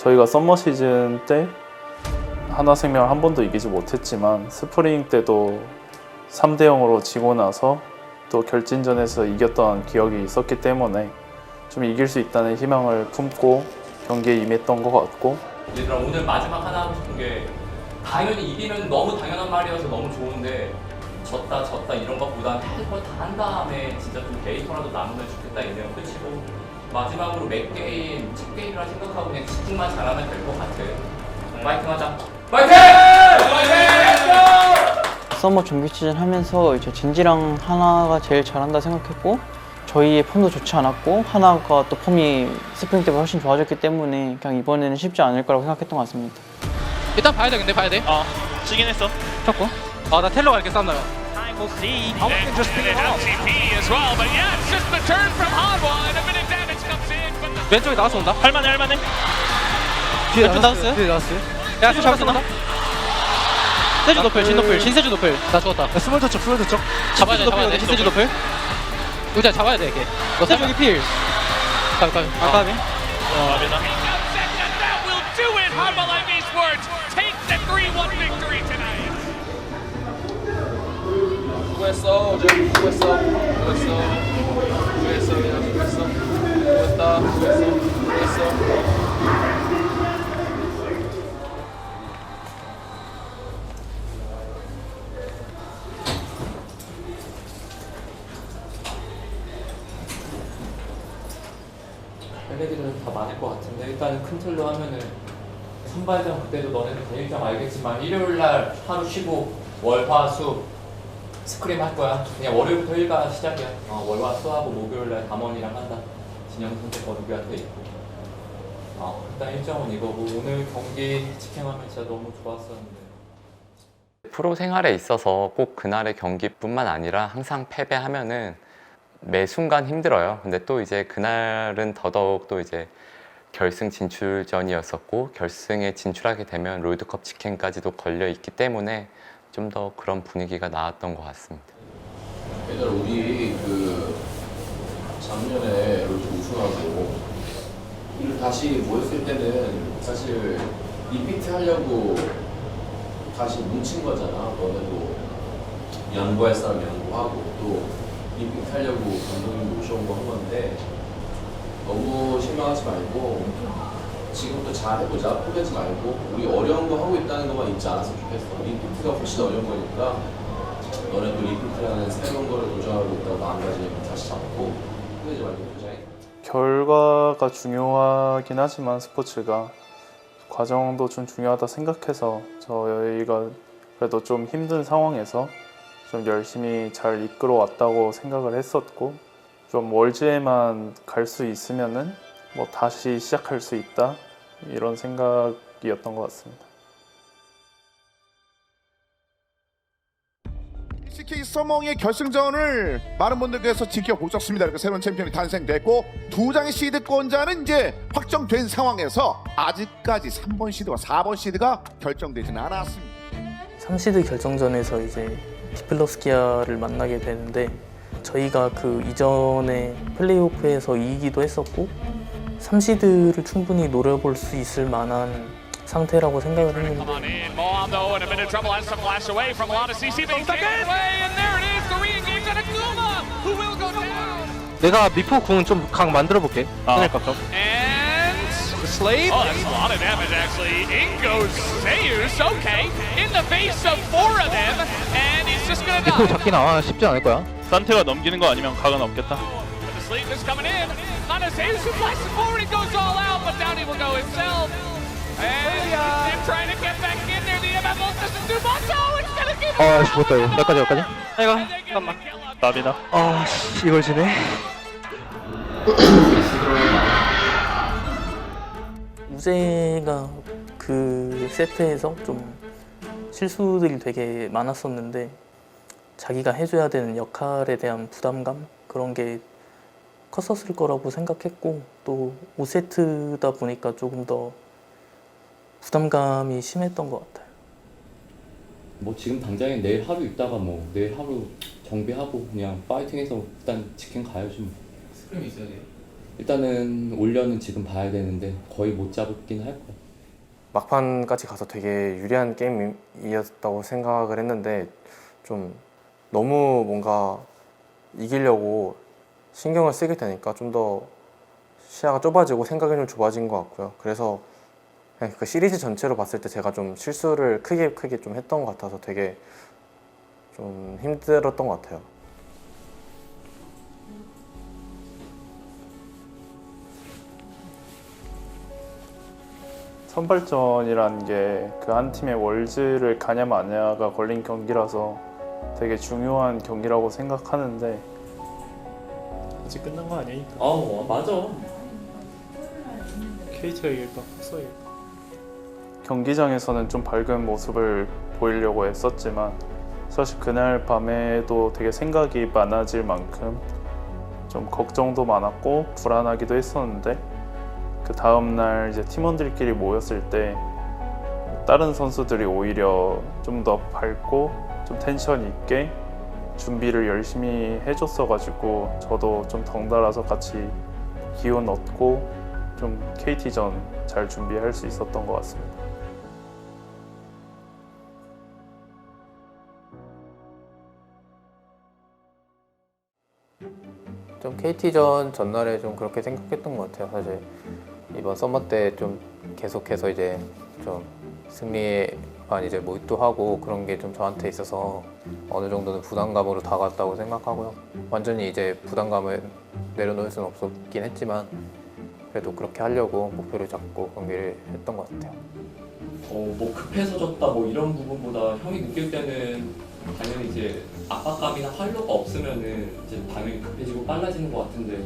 저희가 썸머 시즌 때 하나생명 한 번도 이기지 못했지만 스프링 때도 3대 0으로 지고 나서 또 결진전에서 이겼던 기억이 있었기 때문에 좀 이길 수 있다는 희망을 품고 경기에 임했던 것 같고. 얘들아 오늘 마지막 하나 하고 싶은 게 당연히 이기면 너무 당연한 말이어서 너무 좋은데 졌다 졌다 이런 것보다 할걸다 한 다음에 진짜 좀 데이터라도 남으면 좋겠다 이네요 끝이고 마지막으로 몇 게임 첫 게임이라 생각하고 그냥 집중만 잘하면 될 것 같아 파이팅 하자 파이팅! 파이팅! 서머 정규 시즌 하면서 이제 진지랑 하나가 제일 잘한다 생각했고 저희의 폼도 좋지 않았고 하나가 또 폼이 스프링 때보다 훨씬 좋아졌기 때문에 그냥 이번에는 쉽지 않을 거라고 생각했던 것 같습니다. 일단 봐야 돼 근데 봐야 돼 어, 치긴 했어. 쳤고 아나 텔로 갈게 싸움나면 Time will see. I can just pick it up. MTP as well, but yeah, it's just the turn from Hanwha 왼쪽에 나가서 온다. 할만해, 할만해. 뒤에 나왔어요? 뒤에 나왔어요? 야 세주 잡았어 나? 세주 노플 진 노플 진 세주 노플. 나 죽었다. 스몰 도쪽 스몰 도쪽 잡아야 돼 잡아야 돼 진 세주 노플. 의자 잡아야 돼 이게. 너 세주 여기 필. 가비 가비. 아까비. 마비다. second that will do it. Hanwha Life Esports take the 3-1 victory tonight. 수고했어 어제 수고했어 수고했어 수고했어 그냥 수고했어 수고했다 수고했어 수고했어 얘네들은 다 많을 것 같은데 일단은 큰 틀로 하면은 선발전 그때도 너네들 대일점 알겠지만 일요일 날 하루 쉬고 월화수 스크림 할 거야. 그냥 월요일부터 일가 시작이야. 어, 월화수 하고 목요일 날 담원이랑 한다 진영 선택 거두기한테 있고 어, 일단 일정은 이거고 오늘 경기 직행하면 진짜 너무 좋았었는데 프로 생활에 있어서 꼭 그날의 경기뿐만 아니라 항상 패배하면은 매 순간 힘들어요. 근데 또 이제 그날은 더더욱 또 이제 결승 진출전이었었고 결승에 진출하게 되면 롤드컵 직행까지도 걸려 있기 때문에 좀 더 그런 분위기가 나왔던 것 같습니다. 얘들아 우리 그 작년에 우승하고. 우리 다시 모였을 때는 사실 리피트 하려고 다시 뭉친 거잖아. 너네도 양보할 사람 양보하고 또 리피트 하려고 감독님 모셔온 거 한 건데 너무 실망하지 말고 지금부터 잘 해보자. 포기하지 말고 우리 어려운 거 하고 있다는 것만 잊지 않았으면 좋겠어. 리피트가 훨씬 어려운 거니까 너네도 리피트라는 새로운 거를 도전하고 있다고 마음가짐 다시 잡고 포기하지 말고 결과가 중요하긴 하지만 스포츠가 과정도 좀 중요하다 생각해서 저희가 그래도 좀 힘든 상황에서 좀 열심히 잘 이끌어 왔다고 생각을 했었고 좀 월즈에만 갈 수 있으면은 뭐 다시 시작할 수 있다 이런 생각이었던 것 같습니다. CK 서멍의 결승전을 많은 분들께서 지켜보셨습니다. 이렇게 새로운 챔피언이 탄생됐고 두 장의 시드권자는 이제 확정된 상황에서 아직까지 3번 시드와 4번 시드가 결정되지는 않았습니다. 3시드 결정전에서 이제 디플러스키아를 만나게 되는데 저희가 그 이전에 플레이오프에서 이기기도 했었고 3시드를 충분히 노려볼 수 있을 만한 상태라고 생각을 했는데. 내가 미포 궁 좀 강 만들어 볼게 아. 하늘 깎아 슬레이브 oh, that's a lot of damage actually. In goes Zeus, okay, in the face of four of them, and he's just gonna 미포 die. 잡기 나와 쉽지 않을 거야 산테가 넘기는 거 아니면 각은 없겠다. But the sleep is coming in. On a Zeus who flashes forward, he goes all out, but down he will go himself. 아 죽었다 이거 여기까지 여기까지? kill up. 마비다. 아씨 이걸 지네? 우재가 그 세트에서 좀 실수들이 되게 많았었는데 자기가 해줘야 되는 역할에 대한 부담감? 그런 게 컸었을 거라고 생각했고 또 5세트다 보니까 조금 더 부담감이 심했던 것 같아요. 뭐 지금 당장에 내일 하루 있다가 뭐 내일 하루 정비하고 그냥 파이팅해서 일단 직행 가야지 뭐 스크림 있어야 돼 일단은 올려는 지금 봐야 되는데 거의 못 잡긴 할 거야. 막판까지 가서 되게 유리한 게임이었다고 생각을 했는데 좀 너무 뭔가 이기려고 신경을 쓰게 되니까 좀 더 시야가 좁아지고 생각이 좀 좁아진 것 같고요. 그래서 그냥 그 시리즈 전체로 봤을 때 제가 좀 실수를 크게 크게 좀 했던 것 같아서 되게 좀 힘들었던 것 같아요. 선발전이라는 게그 한 팀의 월즈를 가냐 마냐가 걸린 경기라서 되게 중요한 경기라고 생각하는데 아직 끝난 거 아니니까 어 맞아. KT가 이길까 이길까 경기장에서는 좀 밝은 모습을 보이려고 했었지만 사실 그날 밤에도 되게 생각이 많아질 만큼 좀 걱정도 많았고 불안하기도 했었는데 그 다음 날 이제 팀원들끼리 모였을 때 다른 선수들이 오히려 좀 더 밝고 좀 텐션 있게 준비를 열심히 해줬어가지고 저도 좀 덩달아서 같이 기운 얻고 좀 KT전 잘 준비할 수 있었던 것 같습니다. 좀 KT전 전날에 좀 그렇게 생각했던 것 같아요. 사실 이번 서머 때 좀 계속해서 이제 좀 승리에만 이제 몰두하고 그런 게 좀 저한테 있어서 어느 정도는 부담감으로 다가왔다고 생각하고요. 완전히 이제 부담감을 내려놓을 수는 없었긴 했지만 그래도 그렇게 하려고 목표를 잡고 경기를 했던 것 같아요. 어 뭐 급해서 졌다 뭐 이런 부분보다 형이 느낄 때는 당연히 이제 압박감이나 활로가 없으면은 이제 당연히 급해지고 빨라지는 것 같은데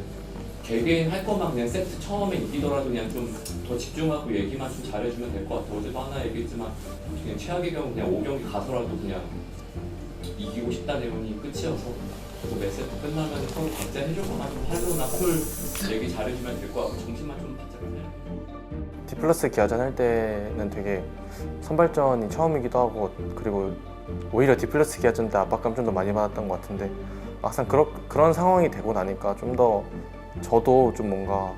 개개인 할 것만 그냥 세트 처음에 이기더라도 그냥 좀 더 집중하고 얘기만 좀 잘해주면 될 것 같아. 어제도 하나 얘기했지만 그냥 최악의 경우 그냥 5경기 가서라도 그냥 이기고 싶다는 의원이 끝이어서 저도 몇 세트 끝나면 서로 각자 해줄 거나 좀 활로나 쿨 얘기 잘해주면 될 것 같고 정신만 좀 바짝 차려. 디플러스 기아전 할 때는 되게 선발전이 처음이기도 하고 그리고 오히려 디플러스 기아전 때 압박감 좀 더 많이 받았던 것 같은데 막상 그런 그런 상황이 되고 나니까 좀 더 저도 좀 뭔가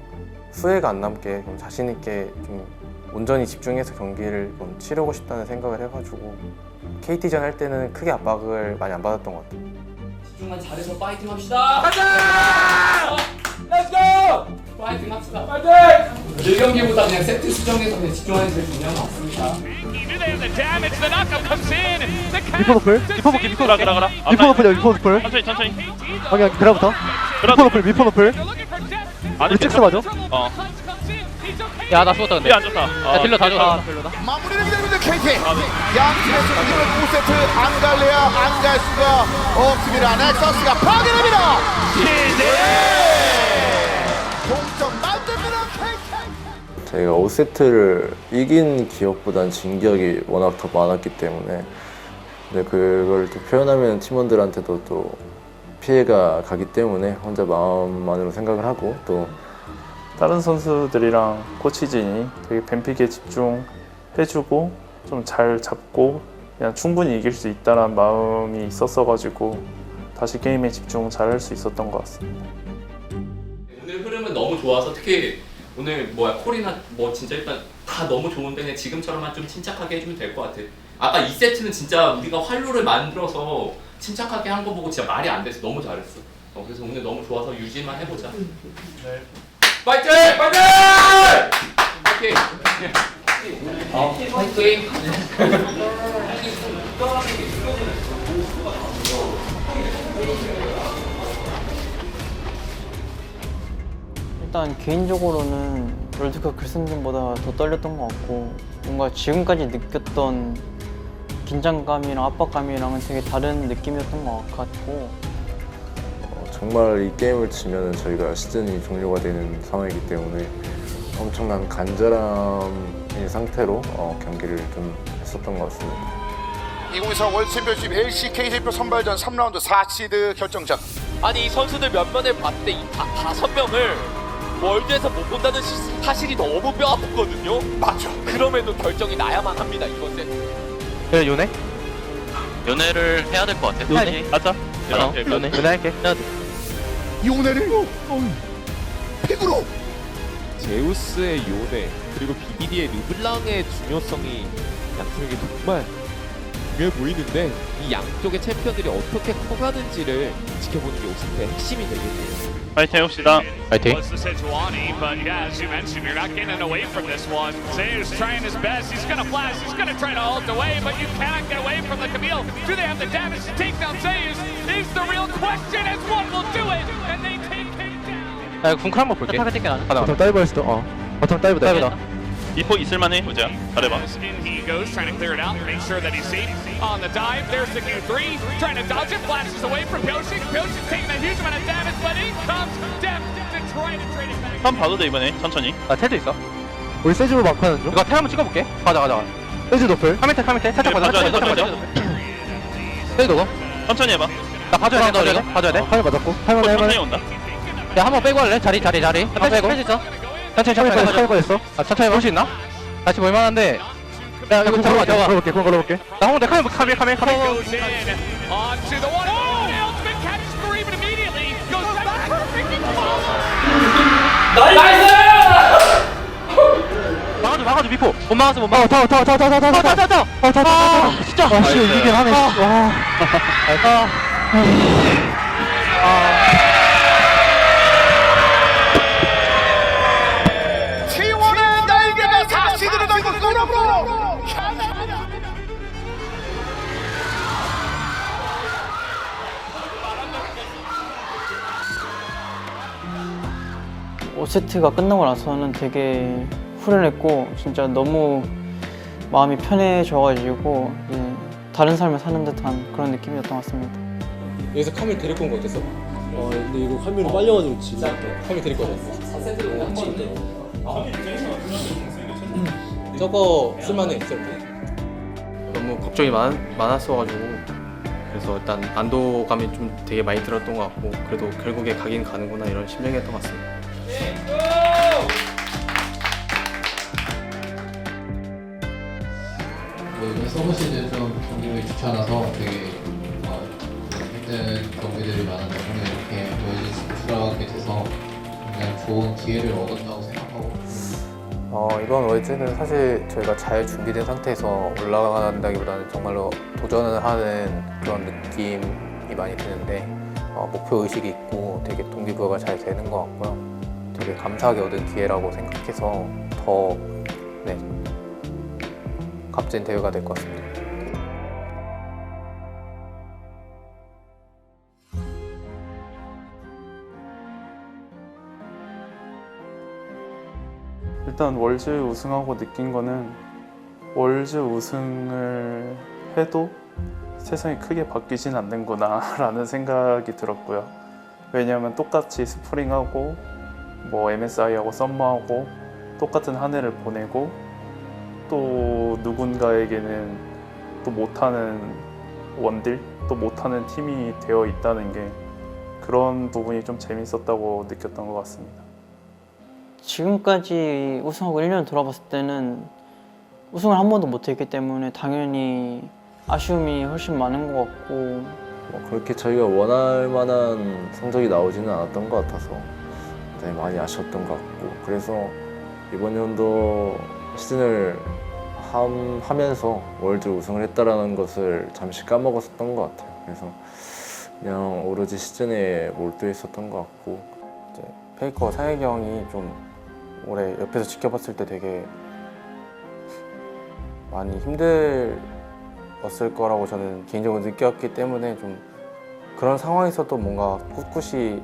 후회가 안 남게 좀 자신 있게 좀 온전히 집중해서 경기를 좀 치르고 싶다는 생각을 해가지고 KT전 할 때는 크게 압박을 많이 안 받았던 것 같아요. 집중만 잘해서 파이팅 합시다. 가자! Let's go! 파이팅 합시다. 파이팅! 1경기보다 그냥 세트 수정해서 그냥 집중하는 게 중요한 것 같습니다. 리포 노플 리포 볼게 리포 그라 볼게 그라 그라. 리포 노플이야 리포 노플 천천히 천천히. 방향 그라부터 리포 노플 리포 노플. 아니 우리 잭스 맞아? 어. Okay. 야나 죽었다 근데 안 좋다. 어. 야 딜러 다 죽었다 별로다 마무리를 기다리고 있는 KT 양 팀의 승리를 5세트 안 갈래야 안 갈 수가 없습니다 넥서스가 파괴됩니다 동점 만듭니다 KT 저희가 5세트를 이긴 기억보단 진 기억이 워낙 더 많았기 때문에 근데 그걸 또 표현하면 팀원들한테도 또 피해가 가기 때문에 혼자 마음만으로 생각을 하고 또 다른 선수들이랑 코치진이 되게 뱀픽에 집중해주고 좀 잘 잡고 그냥 충분히 이길 수 있다는 마음이 있었어가지고 다시 게임에 집중 잘 할 수 있었던 것 같습니다. 오늘 흐름은 너무 좋아서 특히 오늘 뭐야 콜이나 뭐 진짜 일단 다 너무 좋은데 그냥 지금처럼만 좀 침착하게 해주면 될 것 같아. 아까 2세트는 진짜 우리가 활로를 만들어서 침착하게 한 거 보고 진짜 말이 안 돼서 너무 잘했어. 어, 그래서 오늘 너무 좋아서 유지만 해보자. 네. 파이팅! 파이팅! 파이팅! 어, 파이팅! 일단 개인적으로는 월드컵 결승전보다 더 떨렸던 것 같고 뭔가 지금까지 느꼈던 긴장감이랑 압박감이랑은 되게 다른 느낌이었던 것 같고. 어, 정말 이 게임을 치면 저희가 시즌이 종료가 되는 상황이기 때문에 엄청난 간절함의 상태로 어, 경기를 좀 했었던 것 같습니다. 2024 월드 챔피언십 LCK 대표 선발전 3라운드 4시드 결정전. 아니 이 선수들 몇 면을 봤는데 이 다, 다섯 명을 월드에서 못 본다는 시- 사실이 너무 뼈 아프거든요. 맞죠 그럼에도 결정이 나야만 합니다 이번 세트. 야 요네? 연애를 해야 될 것 같아. 요네? 맞아. 어 요네. 요네. 할게. 어, 힘으로. 제우스의 요네 그리고 BBD의 르블랑의 중요성이 양팀에게 정말 중요해 보이는데 이 양쪽의 챔피언들이 어떻게 커가는지를 지켜보는 게 오스의 핵심이 되겠네요. 파이팅 해봅시다. 파이팅. 아, 궁클 한번 볼게. 바텀 어. 다이브 했을 어. 바텀 다이브 다이브다. 이포 있을만해 우재야. 잘해봐. In he goes, trying to clear it out, make sure that he's seen. On the dive, there's the Q3, trying to dodge it, flashes away from Pyoshi. Pyoshi's taking a huge amount of damage, but in comes Def to try to trade it back. 한 봐도 돼 이번에 천천히. 나 테드 있어. 우리 세주로 막하는 중. 이거 테 한번 찍어볼게. 가자 가자. 세주 노플. 카메테 카메테 살짝 네, 가자. 봐줘야 돼, 살짝 가자. 테드 너. 천천히 해봐. 나 봐줘야 돼. 봐줘야 돼. 봐줘야 돼. 팔 맞았고. 할만해 천천히 할만해. 온다. 야, 한 번 빼고 할래? 자리 자리 자리. 한번 빼고. 있어. 천천히 천천히 걸렸어, 천천히 걸렸어. 아 천천히 볼수 있나? 다시 뭐 볼만한데 야 아, 이거 잡아 잡아 걸어볼게, 그건 걸어볼게. 나 홍대 카메 카메 카메 카메 Goes in onto the one. Oh! Ultimate catches the rebound immediately. Goes back for Ricky 막아줘 막아줘 미포 못 막았어 못 막았어 어, 타워, 타워, 타워, 타워, 타워, 타워, 어, 타워. 타워, 타워, 어, 타워, 타워, 타워. 아, 진짜. 아, 씨, 이긴 하네. 와. 아. 오세트가 끝나고 나서는 되게 후련했고 진짜 너무 마음이 편해져가지고 이제 다른 삶을 사는 듯한 그런 느낌이었던 것 같습니다. 여기서 카밀 데리고 온 거 어땠어? 어 근데 이거 카밀로 빨려가지고 지금 카밀 데리고 왔어. 저거 쓸만해 저거. 너무 걱정이 많, 많았어가지고 그래서 일단 안도감이 좀 되게 많이 들었던 것 같고 그래도 결국에 가긴 가는구나 이런 심정이었던 것 같습니다. 이번 서버 시즌 좀 경기를 않아서 되게 어, 힘든 경기들이 오늘 이렇게 보여주시 돌아가게 돼서 굉장히 좋은 기회를 얻었다고 생각하고 어, 이번 월즈는 사실 저희가 잘 준비된 상태에서 올라간다기보다는 정말로 도전을 하는 그런 느낌이 많이 드는데 어, 목표 의식이 있고 되게 동기부여가 잘 되는 것 같고요. 되게 감사하게 얻은 기회라고 생각해서 더 네, 값진 대회가 될 것 같습니다. 일단 월즈 우승하고 느낀 거는 월즈 우승을 해도 세상이 크게 바뀌진 않는구나 라는 생각이 들었고요. 왜냐하면 똑같이 스프링하고 뭐 MSI하고 썸머하고 똑같은 한 해를 보내고 또 누군가에게는 또 못하는 원딜 또 못하는 팀이 되어 있다는 게 그런 부분이 좀 재밌었다고 느꼈던 것 같습니다. 지금까지 우승하고 1년 돌아봤을 때는 우승을 한 번도 못했기 때문에 당연히 아쉬움이 훨씬 많은 것 같고 뭐 그렇게 저희가 원할 만한 성적이 나오지는 않았던 것 같아서 굉장히 많이 아쉬웠던 것 같고 그래서 이번 연도 시즌을 함, 하면서 월드 우승을 했다라는 것을 잠시 까먹었었던 것 같아요. 그래서 그냥 오로지 시즌에 몰두했었던 것 같고 이제 페이커 사혜기 형이 좀 올해 옆에서 지켜봤을 때 되게 많이 힘들었을 거라고 저는 개인적으로 느꼈기 때문에 좀 그런 상황에서도 뭔가 꿋꿋이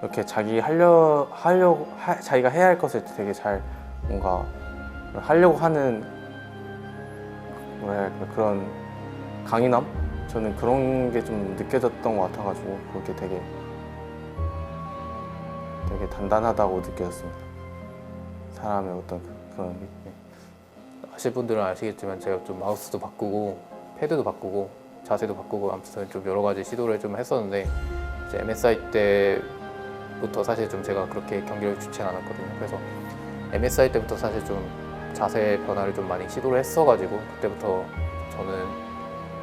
이렇게 자기 하려 하려고 하, 자기가 해야 할 것을 되게 잘 뭔가 하려고 하는 해야 할까 그런 강인함 저는 그런 게 좀 느껴졌던 것 같아가지고 그렇게 되게 되게 단단하다고 느껴졌습니다. 사람의 어떤 그- 그런 게. 네. 아실 분들은 아시겠지만 제가 좀 마우스도 바꾸고 패드도 바꾸고 자세도 바꾸고 아무튼 좀 여러 가지 시도를 좀 했었는데 이제 MSI 때부터 사실 좀 제가 그렇게 경기를 좋지 않았거든요. 그래서 MSI 때부터 사실 좀 자세 변화를 좀 많이 시도를 했어가지고 그때부터 저는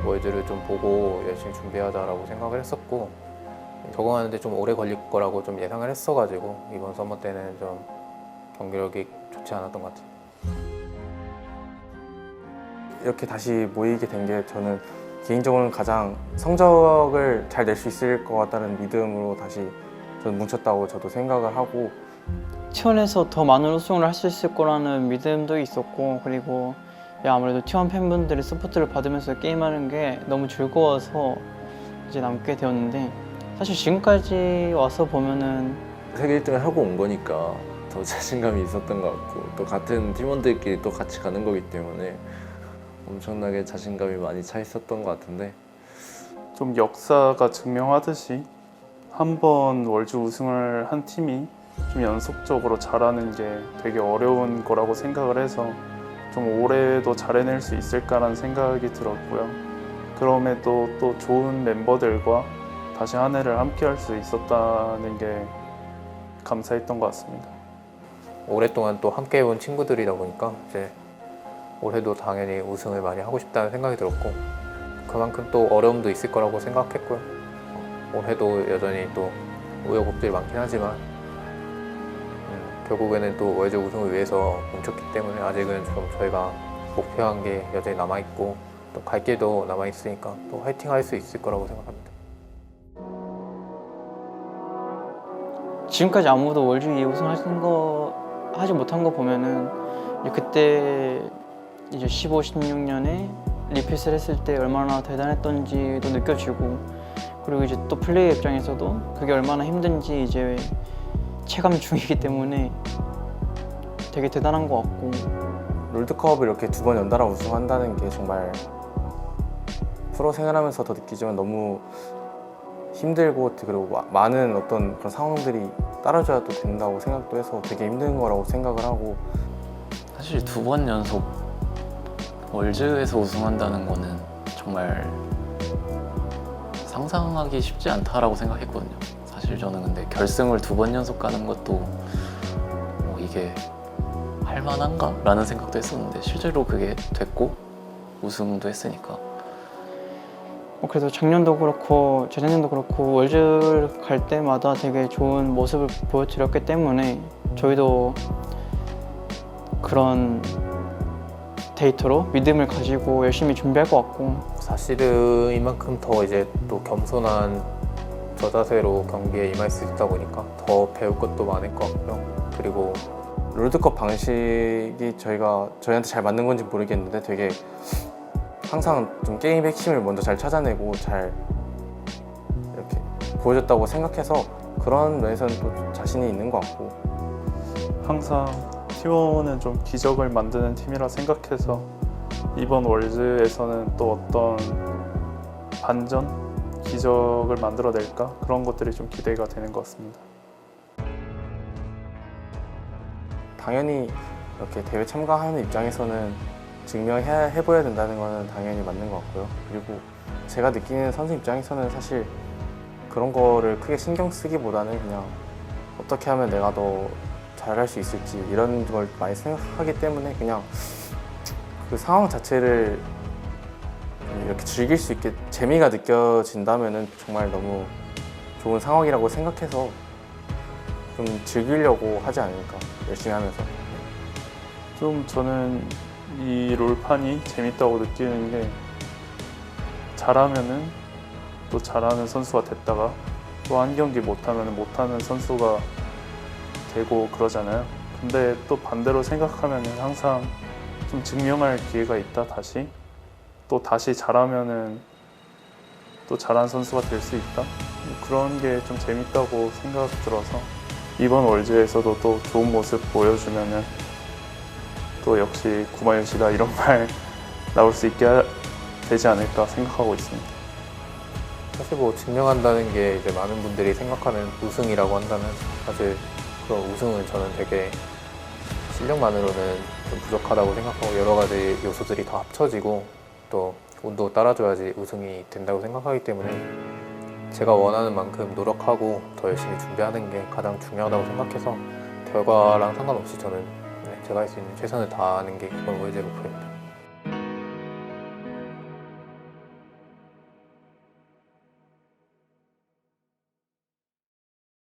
월드를 좀 보고 열심히 준비하자라고 생각을 했었고 적응하는데 좀 오래 걸릴 거라고 좀 예상을 했어가지고 이번 서머 때는 좀 경기력이 좋지 않았던 것 같아요. 이렇게 다시 모이게 된 게 저는 개인적으로는 가장 성적을 잘 낼 수 있을 것 같다는 믿음으로 다시 저는 뭉쳤다고 저도 생각을 하고 T1에서 더 많은 우승을 할 수 있을 거라는 믿음도 있었고 그리고 야, 아무래도 T1 팬분들의 서포트를 받으면서 게임하는 게 너무 즐거워서 이제 남게 되었는데 사실 지금까지 와서 보면은 세계 1등을 하고 온 거니까 더 자신감이 있었던 것 같고 또 같은 팀원들끼리 또 같이 가는 거기 때문에 엄청나게 자신감이 많이 차 있었던 것 같은데. 좀 역사가 증명하듯이 한 번 월주 우승을 한 팀이 좀 연속적으로 잘하는 게 되게 어려운 거라고 생각을 해서 좀 올해도 잘해낼 수 있을까라는 생각이 들었고요. 그럼에도 또 좋은 멤버들과 다시 한 해를 함께 할 수 있었다는 게 감사했던 것 같습니다. 오랫동안 또 함께 해온 친구들이다 보니까 이제 올해도 당연히 우승을 많이 하고 싶다는 생각이 들었고 그만큼 또 어려움도 있을 거라고 생각했고요. 어, 올해도 여전히 또 우여곡절이 많긴 하지만 음, 결국에는 또 월드 우승을 위해서 뭉쳤기 때문에 아직은 좀 저희가 목표한 게 여전히 남아 있고 또 갈 길도 남아 있으니까 또 화이팅 할 수 있을 거라고 생각합니다. 지금까지 아무도 2 우승하신 거 하지 못한 거 보면은 그때 이제 15, 16년에 리핏을 했을 때 얼마나 대단했던지도 느껴지고 그리고 이제 또 플레이 입장에서도 그게 얼마나 힘든지 이제 체감 중이기 때문에 되게 대단한 것 같고 롤드컵을 이렇게 두 번 연달아 우승한다는 게 정말 프로 생활하면서 더 느끼지만 너무 힘들고 그리고 마- 많은 어떤 그런 상황들이 따라줘야 또 된다고 생각도 해서 되게 힘든 거라고 생각을 하고 사실 두 번 연속 월즈에서 우승한다는 거는 정말 상상하기 쉽지 않다라고 생각했거든요. 사실 저는 근데 결승을 두 번 연속 가는 것도 뭐 이게 할 만한가? 라는 생각도 했었는데 실제로 그게 됐고 우승도 했으니까 뭐 그래도 작년도 그렇고 재작년도 그렇고 월드 갈 때마다 되게 좋은 모습을 보여드렸기 때문에 저희도 그런 데이터로 믿음을 가지고 열심히 준비할 것 같고 사실은 이만큼 더 이제 또 겸손한 저 자세로 경기에 임할 수 있다 보니까 더 배울 것도 많을 것 같고요. 그리고 롤드컵 방식이 저희가 저희한테 잘 맞는 건지 모르겠는데 되게 항상 좀 게임 핵심을 먼저 잘 찾아내고 잘 이렇게 보여줬다고 생각해서 그런 면에서는 또 자신이 있는 것 같고 항상 T1은 좀 기적을 만드는 팀이라 생각해서 이번 월드에서는 또 어떤 반전, 기적을 만들어낼까 그런 것들이 좀 기대가 되는 것 같습니다. 당연히 이렇게 대회 참가하는 입장에서는 증명해 해보야 된다는 거는 당연히 맞는 것 같고요. 그리고 제가 느끼는 선수 입장에서는 사실 그런 거를 크게 신경 쓰기보다는 그냥 어떻게 하면 내가 더 잘할 수 있을지 이런 걸 많이 생각하기 때문에 그냥 그 상황 자체를 이렇게 즐길 수 있게 재미가 느껴진다면은 정말 너무 좋은 상황이라고 생각해서 좀 즐기려고 하지 않을까 열심히 하면서 좀 저는 이 롤판이 재밌다고 느끼는 게 잘하면은 또 잘하는 선수가 됐다가 또 한 경기 못하면 못하는 선수가 되고 그러잖아요. 근데 또 반대로 생각하면은 항상 좀 증명할 기회가 있다 다시 또 다시 잘하면은 또 잘한 선수가 될 수 있다 그런 게 좀 재밌다고 생각 들어서 이번 월즈에서도 또 좋은 모습 보여주면은 또 역시 구마유시다 이런 말 나올 수 있게 하- 되지 않을까 생각하고 있습니다. 사실 뭐 증명한다는 게 이제 많은 분들이 생각하는 우승이라고 한다면 사실 그런 우승은 저는 되게 실력만으로는 좀 부족하다고 생각하고 여러 가지 요소들이 다 합쳐지고 또 운도 따라줘야지 우승이 된다고 생각하기 때문에 제가 원하는 만큼 노력하고 더 열심히 준비하는 게 가장 중요하다고 생각해서 결과랑 상관없이 저는 네, 제가 할 수 있는 최선을 다하는 게 이번 월드 목표입니다.